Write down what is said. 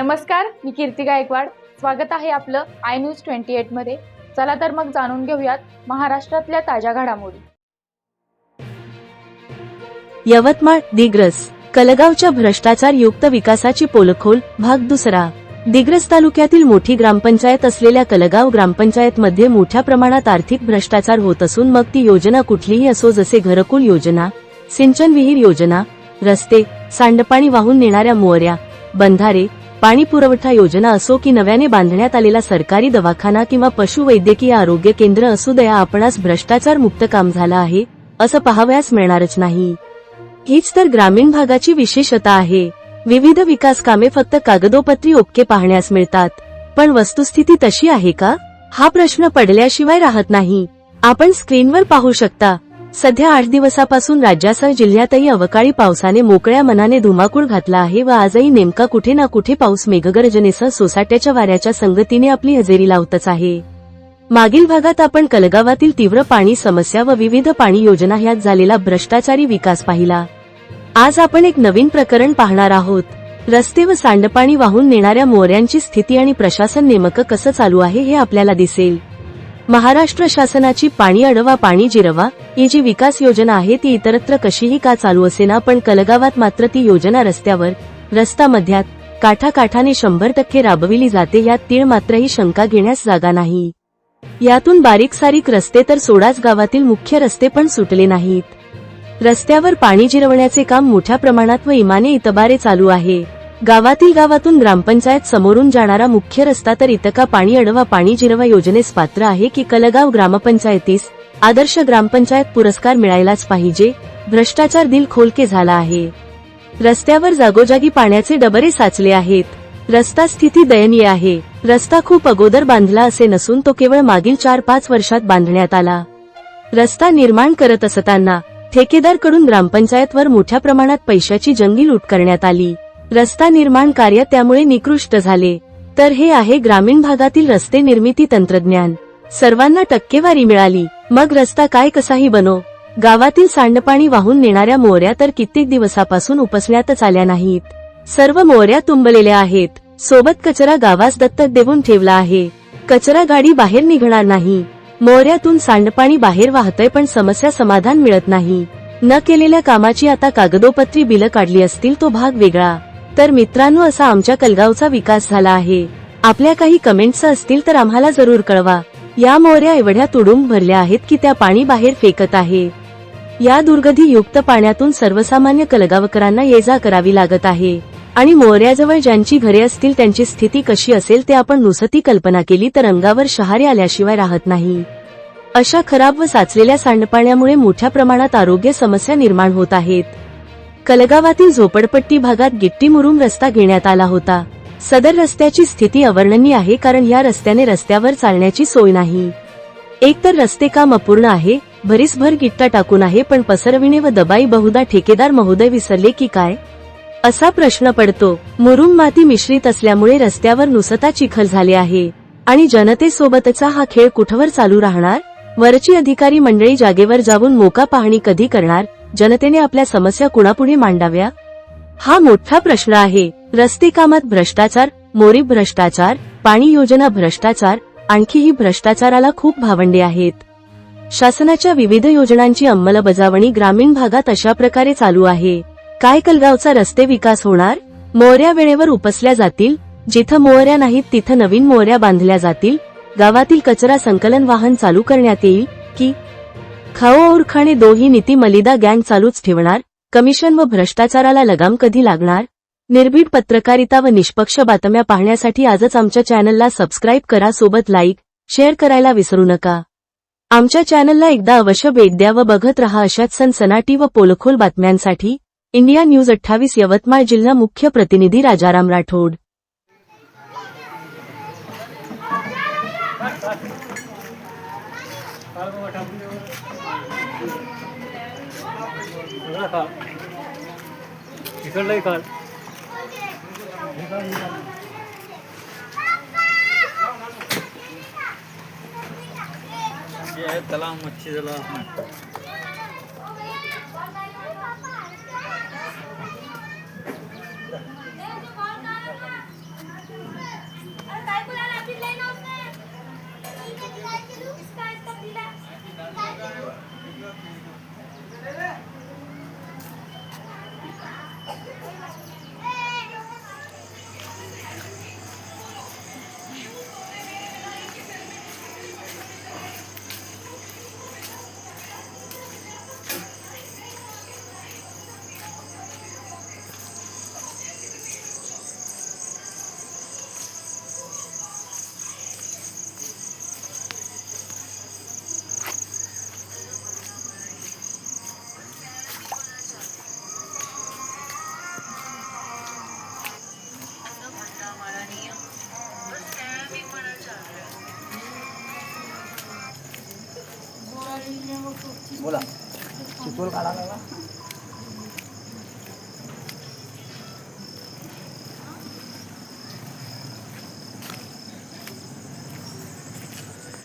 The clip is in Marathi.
नमस्कार मी कीर्ती गायकवाड. स्वागत आहे आपलं आय न्यूज ट्वेंटी एटमध्ये चला तर मग जाणून घेऊयात महाराष्ट्रातल्या ताज्या घडामोडी. यवतमाळ दिग्रस. कलगावच्या भ्रष्टाचार युक्त विकासाची पोलखोल भाग दुसरा. दिग्रस तालुक्यातील मोठी ग्रामपंचायत असलेल्या कलगाव ग्रामपंचायतमध्ये मोठ्या प्रमाणात आर्थिक भ्रष्टाचार होत असून मग ती योजना कुठलीही असो जसे घरकुल योजना सिंचन विहीर योजना रस्ते सांडपाणी वाहून नेणाऱ्या मोहऱ्या बंधारे पाणी पुरवठा योजना असो की नव्याने बांधण्यात आलेला सरकारी दवाखाना किंवा पशुवैद्यकीय आरोग्य केंद्र असू दया आपणास भ्रष्टाचार मुक्त काम झालं आहे असं पाहावयास मिळणारच नाही. हीच तर ग्रामीण भागाची विशेषता आहे. विविध विकास कामे फक्त कागदोपत्री ओपके पाहण्यास मिळतात. पण वस्तुस्थिती तशी आहे का? हा प्रश्न पडल्याशिवाय राहत नाही. आपण स्क्रीनवर पाहू शकता. सध्या आठ दिवसापासून राज्यासह जिल्ह्यातही अवकाळी पावसाने मोकळ्या मनाने धुमाकूळ घातला आहे व आजही नेमका कुठे ना कुठे पाऊस मेघगर्जनेसह सोसाट्याच्या वाऱ्याच्या संगतीने आपली हजेरी लावतच आहे. मागील भागात आपण कलगावातील तीव्र पाणी समस्या व विविध पाणी योजना ह्यात झालेला भ्रष्टाचारी विकास पाहिला. आज आपण एक नवीन प्रकरण पाहणार आहोत. रस्ते व सांडपाणी वाहून नेणाऱ्या मोऱ्यांची स्थिती आणि प्रशासन नेमकं कसं चालू आहे हे आपल्याला दिसेल. महाराष्ट्र शासनाची पाणी अडवा पाणी जिरवा ही जी विकास योजना आहे ती इतरत्र कशीही का चालू असेना पण कलगावात मात्र ती योजना रस्त्यावर रस्ता मध्यात काठाकाठाने शंभर टक्के राबविली जाते यात तीळ मात्रही शंका घेण्यास जागा नाही. यातून बारीक सारीक रस्ते तर सोडाच गावातील मुख्य रस्ते पण सुटले नाहीत. रस्त्यावर पाणी जिरवण्याचे काम मोठ्या प्रमाणात व इमाने इतबारे चालू आहे. गावातील गावातून ग्रामपंचायत समोरून जाणारा मुख्य रस्ता तर इतका पाणी अडवा पाणी जिरवा योजनेस पात्र आहे की कलगाव ग्रामपंचायतीस आदर्श ग्रामपंचायत पुरस्कार मिळायलाच पाहिजे? भ्रष्टाचार दिल खोलके झाला आहे. रस्त्यावर जागोजागी पाण्याचे डबरे साचले आहेत. रस्ता स्थिती दयनीय आहे. रस्ता खूप अगोदर बांधला असे नसून तो केवळ मागील चार पाच वर्षात बांधण्यात आला. रस्ता निर्माण करत असताना ठेकेदारकडून ग्रामपंचायतवर मोठ्या प्रमाणात पैशाची जंगी लूट करण्यात आली. रस्ता निर्माण कार्य त्यामुळे निकृष्ट झाले. तर हे आहे ग्रामीण भागातील रस्ते निर्मिती तंत्रज्ञान. सर्वांना टक्केवारी मिळाली. मग रस्ता काय कसाही बनो. गावातील सांडपाणी वाहून नेणाऱ्या मोऱ्या तर कित्येक दिवसापासून उपसण्यातच आल्या नाहीत. सर्व मोऱ्या तुंबलेल्या आहेत. सोबत कचरा गावास दत्तक देऊन ठेवला आहे. कचरा गाडी बाहेर निघणार नाही. मोऱ्यातून सांडपाणी बाहेर वाहतय पण समस्या समाधान मिळत नाही. न केलेल्या कामाची आता कागदोपत्री बिलं काढली असतील तो भाग वेगळा. तर मित्रांनो असा आमच्या कलगावचा विकास झाला आहे. आपल्या काही कमेंट्स असतील तर आम्हाला जरूर कळवा. या मोऱ्या एवढ्या तुडुंब भरल्या आहेत की त्या पाणी बाहेर फेकत आहे. या दुर्गधी युक्त पाण्यातून सर्वसामान्य कलगावकरांना ये जा करावी लागत आहे. आणि मोऱ्याजवळ ज्यांची घरे असतील त्यांची स्थिती कशी असेल ते आपण नुसती कल्पना केली तर अंगावर शहारे आल्याशिवाय राहत नाही. अशा खराब व साचलेल्या सांडपाण्यामुळे मोठ्या प्रमाणात आरोग्य समस्या निर्माण होत आहेत. कलगावातील झोपडपट्टी भागात गिट्टी मुरुम रस्ता घेण्यात आला होता. सदर रस्त्याची स्थिती अवर्णनीय आहे कारण या रस्त्याने रस्त्यावर चालण्याची सोय नाही. एक तर रस्ते काम अपूर्ण आहे भरीसभर गिट्टा टाकून आहे पण पसरविणे व दबाई बहुधा ठेकेदार महोदय विसरले की काय? असा प्रश्न पडतो. मुरुम माती मिश्रित असल्यामुळे रस्त्यावर नुसता चिखल झाले आहे. आणि जनतेसोबतचा हा खेळ कुठवर चालू राहणार? वरची अधिकारी मंडळी जागेवर जाऊन मोका पाहणी कधी करणार? जनतेने आपल्या समस्या कुणापुढे मांडाव्या? हा मोठा प्रश्न आहे. रस्ते कामात भ्रष्टाचार मोरी भ्रष्टाचार पाणी योजना भ्रष्टाचार आणखीही भ्रष्टाचाराला खूप भावंडे आहेत. शासनाच्या विविध योजनांची अंमलबजावणी ग्रामीण भागात अशा प्रकारे चालू आहे. काय कलगावचा रस्ते विकास होणार? मोहऱ्या वेळेवर उपसल्या जातील. जिथं मोहऱ्या नाहीत तिथं नवीन मोहऱ्या बांधल्या जातील. गावातील कचरा संकलन वाहन चालू करण्यात येईल. की खाओ और खाणे दोही नीती मलिदा गँग चालूच ठेवणार कमिशन व भ्रष्टाचाराला लगाम कधी लागणार? निर्भीड पत्रकारिता व निष्पक्ष बातम्या पाहण्यासाठी आजच आमच्या चॅनलला सबस्क्राईब करा सोबत लाईक शेअर करायला विसरू नका. आमच्या चॅनलला एकदा अवश्य भेट द्या व बघत रहा अशाच सनसनाटी व पोलखोल बातम्यांसाठी इंडिया न्यूज अठ्ठावीस यवतमाळ जिल्हा मुख्य प्रतिनिधी राजाराम राठोड. इकडलंही काल त्याला मच्छी तलाव बोला. चितोल काढा